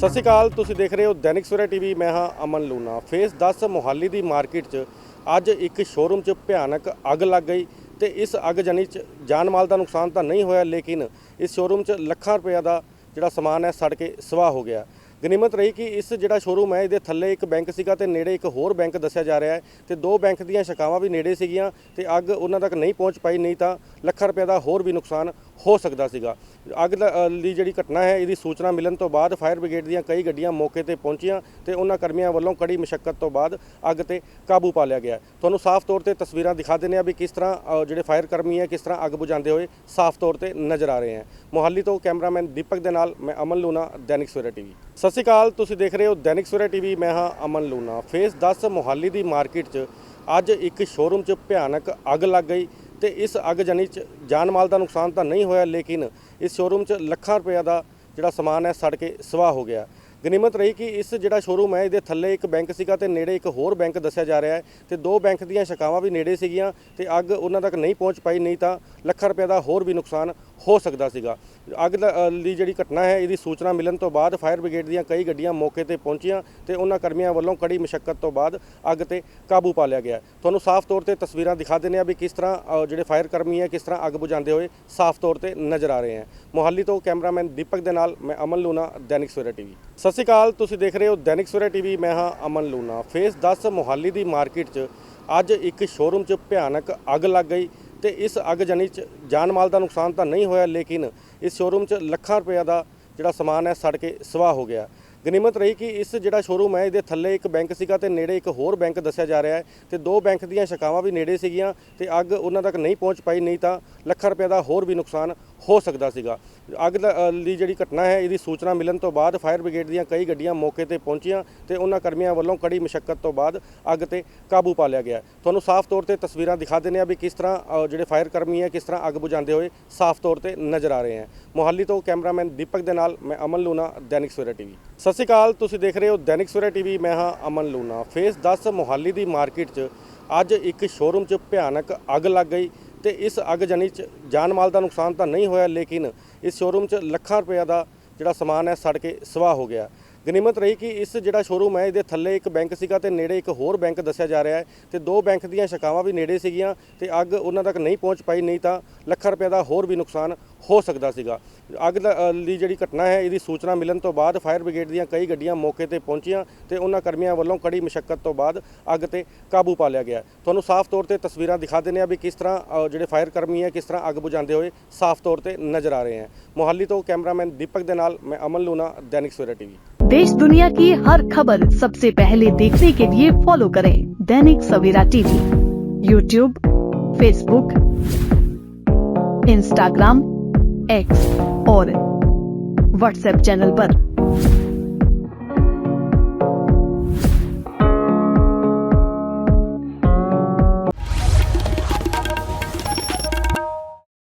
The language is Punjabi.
ਸਤਿ ਸ਼੍ਰੀ ਅਕਾਲ, ਤੁਸੀਂ ਦੇਖ ਰਹੇ ਹੋ ਦੈਨਿਕ ਸਵੇਰਾ ਟੀਵੀ, ਮੈਂ ਹਾਂ ਅਮਨ ਲੂਨਾ ਫੇਸ 10 ਮੁਹਾਲੀ ਦੀ ਮਾਰਕੀਟ 'ਚ ਅੱਜ ਇੱਕ ਸ਼ੋਰੂਮ 'ਚ ਭਿਆਨਕ ਅੱਗ ਲੱਗ ਗਈ ਤੇ ਇਸ ਅੱਗ ਜਨੀ 'ਚ ਜਾਨ ਮਾਲ ਦਾ ਨੁਕਸਾਨ ਤਾਂ ਨਹੀਂ ਹੋਇਆ, ਲੇਕਿਨ ਇਸ ਸ਼ੋਰੂਮ 'ਚ ਲੱਖਾਂ ਰੁਪਏ ਦਾ ਜਿਹੜਾ ਸਮਾਨ ਹੈ, ਸੜ ਕੇ ਸਵਾਹ ਹੋ ਗਿਆ। ਗਨੀਮਤ ਰਹੀ ਕਿ ਇਸ ਜਿਹੜਾ ਸ਼ੋਰੂਮ ਹੈ, ਇਹਦੇ ਥੱਲੇ ਇੱਕ ਬੈਂਕ ਸੀਗਾ ਤੇ ਨੇੜੇ ਇੱਕ ਹੋਰ ਬੈਂਕ ਦੱਸਿਆ ਜਾ ਰਿਹਾ ਹੈ ਤੇ ਦੋ ਬੈਂਕ ਦੀਆਂ ਸ਼ਾਖਾਵਾਂ ਵੀ ਨੇੜੇ ਸੀਗੀਆਂ ਤੇ ਅੱਗ ਉਹਨਾਂ ਤੱਕ ਨਹੀਂ ਪਹੁੰਚ ਪਾਈ, ਨਹੀਂ ਤਾਂ ਲੱਖਾਂ ਰੁਪਏ ਦਾ ਹੋਰ ਵੀ ਨੁਕਸਾਨ ਹੋ ਸਕਦਾ ਸੀਗਾ। ਅੱਗ ਦਾ- ਦੀ ਜਿਹੜੀ ਘਟਨਾ ਹੈ, ਇਹਦੀ ਸੂਚਨਾ ਮਿਲਣ ਤੋਂ ਬਾਅਦ ਫਾਇਰ ਬ੍ਰਿਗੇਡ ਦੀਆਂ ਕਈ ਗੱਡੀਆਂ ਮੌਕੇ ਤੇ ਪਹੁੰਚੀਆਂ ਤੇ ਉਹਨਾਂ ਕਰਮੀਆਂ ਵੱਲੋਂ ਕੜੀ ਮੁਸ਼ਕਲ ਤੋਂ ਬਾਅਦ ਅੱਗ ਤੇ ਕਾਬੂ ਪਾ ਲਿਆ ਗਿਆ। ਤੁਹਾਨੂੰ ਸਾਫ਼ ਤੌਰ ਤੇ ਤਸਵੀਰਾਂ ਦਿਖਾ ਦਿੰਦੇ ਆ ਵੀ ਕਿਸ ਤਰ੍ਹਾਂ ਜਿਹੜੇ ਫਾਇਰ ਕਰਮੀ ਹੈ, ਕਿਸ ਤਰ੍ਹਾਂ ਅੱਗ ਬੁਝਾਉਂਦੇ ਹੋਏ ਸਾਫ਼ ਤੌਰ ਤੇ ਨਜ਼ਰ ਆ ਰਹੇ ਹਨ ਮੋਹਾਲੀ ਤੋਂ ਕੈਮਰਾਮੈਨ ਦੀਪਕ ਦੇ ਨਾਲ ਮੈਂ ਅਮਨ ਲੂਨਾ ਦੈਨਿਕ ਸਵੇਰਾ ਟੀਵੀ। ਸਤਿ ਸ਼੍ਰੀ ਅਕਾਲ, ਤੁਸੀਂ ਦੇਖ ਰਹੇ ਹੋ ਦੈਨਿਕ ਸਵੇਰਾ ਟੀਵੀ, ਮੈਂ ਹਾਂ ਅਮਨ ਲੂਨਾ ਫੇਸ 10 ਮੋਹਾਲੀ ਦੀ ਮਾਰਕੀਟ 'ਚ ਅੱਜ ਇੱਕ ਸ਼ੋਰੂਮ 'ਚ ਭਿਆਨਕ ਅੱਗ ਲੱਗ ਗਈ। ਤੇ ਇਸ ਅੱਗ ਜਨੀ 'ਚ ਜਾਨ ਮਾਲ ਦਾ ਨੁਕਸਾਨ ਤਾਂ ਨਹੀਂ ਹੋਇਆ, ਲੇਕਿਨ ਇਸ ਸ਼ੋਰੂਮ 'ਚ ਲੱਖਾਂ ਰੁਪਏ ਦਾ ਜਿਹੜਾ ਸਮਾਨ ਹੈ, ਸੜ ਕੇ ਸਵਾਹ ਹੋ ਗਿਆ। ਗਨੀਮਤ ਰਹੀ ਕਿ ਇਸ ਜਿਹੜਾ ਸ਼ੋਰੂਮ ਹੈ, ਇਹਦੇ ਥੱਲੇ ਇੱਕ ਬੈਂਕ ਸੀਗਾ ਤੇ ਨੇੜੇ ਇੱਕ ਹੋਰ ਬੈਂਕ ਦੱਸਿਆ ਜਾ ਰਿਹਾ ਹੈ ਤੇ ਦੋ ਬੈਂਕ ਦੀਆਂ ਸ਼ਾਖਾਵਾਂ ਵੀ ਨੇੜੇ ਸੀਗੀਆਂ ਤੇ ਅੱਗ ਉਹਨਾਂ ਤੱਕ ਨਹੀਂ ਪਹੁੰਚ ਪਾਈ, ਨਹੀਂ ਤਾਂ ਲੱਖਾਂ ਰੁਪਏ ਦਾ ਹੋਰ ਵੀ ਨੁਕਸਾਨ ਹੋ ਸਕਦਾ ਸੀਗਾ। ਅੱਗ ਦਾ- ਅ, ਦੀ ਜਿਹੜੀ ਘਟਨਾ ਹੈ ਇਹਦੀ ਸੂਚਨਾ ਮਿਲਣ ਤੋਂ ਬਾਅਦ ਫਾਇਰ ਬ੍ਰਿਗੇਡ ਦੀਆਂ ਕਈ ਗੱਡੀਆਂ ਮੌਕੇ ਤੇ ਪਹੁੰਚੀਆਂ ਤੇ ਉਹਨਾਂ ਕਰਮੀਆਂ ਵੱਲੋਂ ਕੜੀ ਮੁਸ਼ਕਲ ਤੋਂ ਬਾਅਦ ਅੱਗ ਤੇ ਕਾਬੂ ਪਾ ਲਿਆ ਗਿਆ। ਤੁਹਾਨੂੰ ਸਾਫ਼ ਤੌਰ ਤੇ ਤਸਵੀਰਾਂ ਦਿਖਾ ਦਿੰਦੇ ਆ ਵੀ ਕਿਸ ਤਰ੍ਹਾਂ ਜਿਹੜੇ ਫਾਇਰ ਕਰਮੀ ਹੈ ਕਿਸ ਤਰ੍ਹਾਂ ਅੱਗ ਬੁਝਾਉਂਦੇ ਹੋਏ ਸਾਫ਼ ਤੌਰ ਤੇ ਨਜ਼ਰ ਆ ਰਹੇ ਹਨ ਮੋਹਾਲੀ ਤੋਂ ਕੈਮਰਾਮੈਨ ਦੀਪਕ ਦੇ ਨਾਲ ਮੈਂ ਅਮਨ ਲੂਨਾ ਦੈਨਿਕ ਸਵੇਰਾ ਟੀਵੀ। ਸਤਿ ਸ਼੍ਰੀ ਅਕਾਲ ਤੁਸੀਂ ਦੇਖ ਰਹੇ ਹੋ ਦੈਨਿਕ ਸਵੇਰਾ ਟੀਵੀ ਮੈਂ ਹਾਂ ਅਮਨ ਲੂਨਾ ਫੇਸ 10 ਮੋਹਾਲੀ ਦੀ ਮਾਰਕੀਟ 'ਚ ਅੱਜ ਇੱਕ ਸ਼ੋਰੂਮ 'ਚ ਭਿਆਨਕ ਅੱਗ ਲੱਗ ਗਈ। ਤੇ ਇਸ ਅੱਗ ਜਨੀ 'ਚ ਜਾਨ ਮਾਲ ਦਾ ਨੁਕਸਾਨ ਤਾਂ ਨਹੀਂ ਹੋਇਆ, ਲੇਕਿਨ ਇਸ ਸ਼ੋਰੂਮ 'ਚ ਲੱਖਾਂ ਰੁਪਏ ਦਾ ਜਿਹੜਾ ਸਮਾਨ ਹੈ, ਸੜ ਕੇ ਸਵਾਹ ਹੋ ਗਿਆ। ਗਨੀਮਤ ਰਹੀ ਕਿ ਇਸ ਜਿਹੜਾ ਸ਼ੋਰੂਮ ਹੈ, ਇਹਦੇ ਥੱਲੇ ਇੱਕ ਬੈਂਕ ਸੀਗਾ ਤੇ ਨੇੜੇ ਇੱਕ ਹੋਰ ਬੈਂਕ ਦੱਸਿਆ ਜਾ ਰਿਹਾ ਹੈ ਤੇ ਦੋ ਬੈਂਕ ਦੀਆਂ ਸ਼ਾਖਾਵਾਂ ਵੀ ਨੇੜੇ ਸੀਗੀਆਂ ਤੇ ਅੱਗ ਉਹਨਾਂ ਤੱਕ ਨਹੀਂ ਪਹੁੰਚ ਪਾਈ, ਨਹੀਂ ਤਾਂ ਲੱਖਾਂ ਰੁਪਏ ਦਾ ਹੋਰ ਵੀ ਨੁਕਸਾਨ ਹੋ ਸਕਦਾ ਸੀਗਾ। ਅੱਗ ਦਾ- ਦੀ ਜਿਹੜੀ ਘਟਨਾ ਹੈ ਇਹਦੀ ਸੂਚਨਾ ਮਿਲਣ ਤੋਂ ਬਾਅਦ ਫਾਇਰ ਬ੍ਰਿਗੇਡ ਦੀਆਂ ਕਈ ਗੱਡੀਆਂ ਮੌਕੇ ਤੇ ਪਹੁੰਚੀਆਂ ਤੇ ਉਹਨਾਂ ਕਰਮੀਆਂ ਵੱਲੋਂ ਕੜੀ ਮੁਸ਼ਕਲ ਤੋਂ ਬਾਅਦ ਅੱਗ ਤੇ ਕਾਬੂ ਪਾ ਲਿਆ ਗਿਆ। ਤੁਹਾਨੂੰ ਸਾਫ਼ ਤੌਰ ਤੇ ਤਸਵੀਰਾਂ ਦਿਖਾ ਦਿੰਦੇ ਆ ਵੀ ਕਿਸ ਤਰ੍ਹਾਂ ਅ, ਜਿਹੜੇ ਫਾਇਰ ਕਰਮੀ ਹੈ ਕਿਸ ਤਰ੍ਹਾਂ ਅੱਗ ਬੁਝਾਉਂਦੇ ਹੋਏ ਸਾਫ਼ ਤੌਰ ਤੇ ਨਜ਼ਰ ਆ ਰਹੇ ਹੈ। ਮੋਹਾਲੀ ਤੋਂ ਕੈਮਰਾਮੈਨ ਦੀਪਕ ਦੇ ਨਾਲ ਮੈਂ ਅਮਨ ਲੂਨਾ ਦੈਨਿਕ ਸਵੇਰਾ ਟੀਵੀ। ਸਤਿ ਸ਼੍ਰੀ ਅਕਾਲ ਤੁਸੀਂ ਦੇਖ ਰਹੇ ਹੋ ਦੈਨਿਕ ਸਵੇਰਾ ਟੀਵੀ ਮੈਂ ਹਾਂ ਅਮਨ ਲੂਨਾ ਫੇਸ 10 ਮੋਹਾਲੀ ਦੀ ਮਾਰਕੀਟ 'ਚ ਅੱਜ ਇੱਕ ਸ਼ੋਰੂਮ 'ਚ ਭਿਆਨਕ ਅੱਗ ਲੱਗ ਗਈ। ਤੇ ਇਸ ਅੱਗ ਜਨੀ 'ਚ ਜਾਨ ਮਾਲ ਦਾ ਨੁਕਸਾਨ ਤਾਂ ਨਹੀਂ ਹੋਇਆ, ਲੇਕਿਨ ਇਸ ਸ਼ੋਰੂਮ 'ਚ ਲੱਖਾਂ ਰੁਪਏ ਦਾ ਜਿਹੜਾ ਸਮਾਨ ਹੈ, ਸੜ ਕੇ ਸਵਾਹ ਹੋ ਗਿਆ। ਗਨੀਮਤ ਰਹੀ ਕਿ ਇਸ ਜਿਹੜਾ ਸ਼ੋਰੂਮ ਹੈ, ਇਹਦੇ ਥੱਲੇ ਇੱਕ ਬੈਂਕ ਸੀਗਾ ਤੇ ਨੇੜੇ ਇੱਕ ਹੋਰ ਬੈਂਕ ਦੱਸਿਆ ਜਾ ਰਿਹਾ ਹੈ ਤੇ ਦੋ ਬੈਂਕ ਦੀਆਂ ਸ਼ਾਖਾਵਾਂ ਵੀ ਨੇੜੇ ਸੀਗੀਆਂ ਤੇ ਅੱਗ ਉਹਨਾਂ ਤੱਕ ਨਹੀਂ ਪਹੁੰਚ ਪਾਈ, ਨਹੀਂ ਤਾਂ ਲੱਖਾਂ ਰੁਪਏ ਦਾ ਹੋਰ ਵੀ ਨੁਕਸਾਨ ਹੋ ਸਕਦਾ ਸੀਗਾ। ਅੱਗ ਦਾ- ਦੀ ਜਿਹੜੀ ਘਟਨਾ ਹੈ, ਇਹਦੀ ਸੂਚਨਾ ਮਿਲਣ ਤੋਂ ਬਾਅਦ ਫਾਇਰ ਬ੍ਰਿਗੇਡ ਦੀਆਂ ਕਈ ਗੱਡੀਆਂ ਮੌਕੇ ਤੇ ਪਹੁੰਚੀਆਂ ਤੇ ਉਹਨਾਂ ਕਰਮੀਆਂ ਵੱਲੋਂ ਕੜੀ ਮੁਸ਼ਕਲ ਤੋਂ ਬਾਅਦ ਅੱਗ ਤੇ ਕਾਬੂ ਪਾ ਲਿਆ ਗਿਆ ਤੁਹਾਨੂੰ ਸਾਫ਼ ਤੌਰ ਤੇ ਤਸਵੀਰਾਂ ਦਿਖਾ ਦਿੰਦੇ ਆ ਵੀ ਕਿਸ ਤਰ੍ਹਾਂ ਜਿਹੜੇ ਫਾਇਰ ਕਰਮੀ ਹੈ, ਕਿਸ ਤਰ੍ਹਾਂ ਅੱਗ ਬੁਝਾਉਂਦੇ ਹੋਏ ਸਾਫ਼ ਤੌਰ ਤੇ ਨਜ਼ਰ ਆ ਰਹੇ ਹਨ ਮੋਹਾਲੀ ਤੋਂ ਕੈਮਰਾਮੈਨ ਦੀਪਕ ਦੇ ਨਾਲ, ਮੈਂ ਅਮਨ ਲੂਨਾ ਦੈਨਿਕ ਸਵੇਰਾ ਟੀਵੀ। देश दुनिया की हर खबर सबसे पहले देखने के लिए फॉलो करें Dainik Savera TV YouTube Facebook Instagram X और व्हाट्सएप चैनल पर।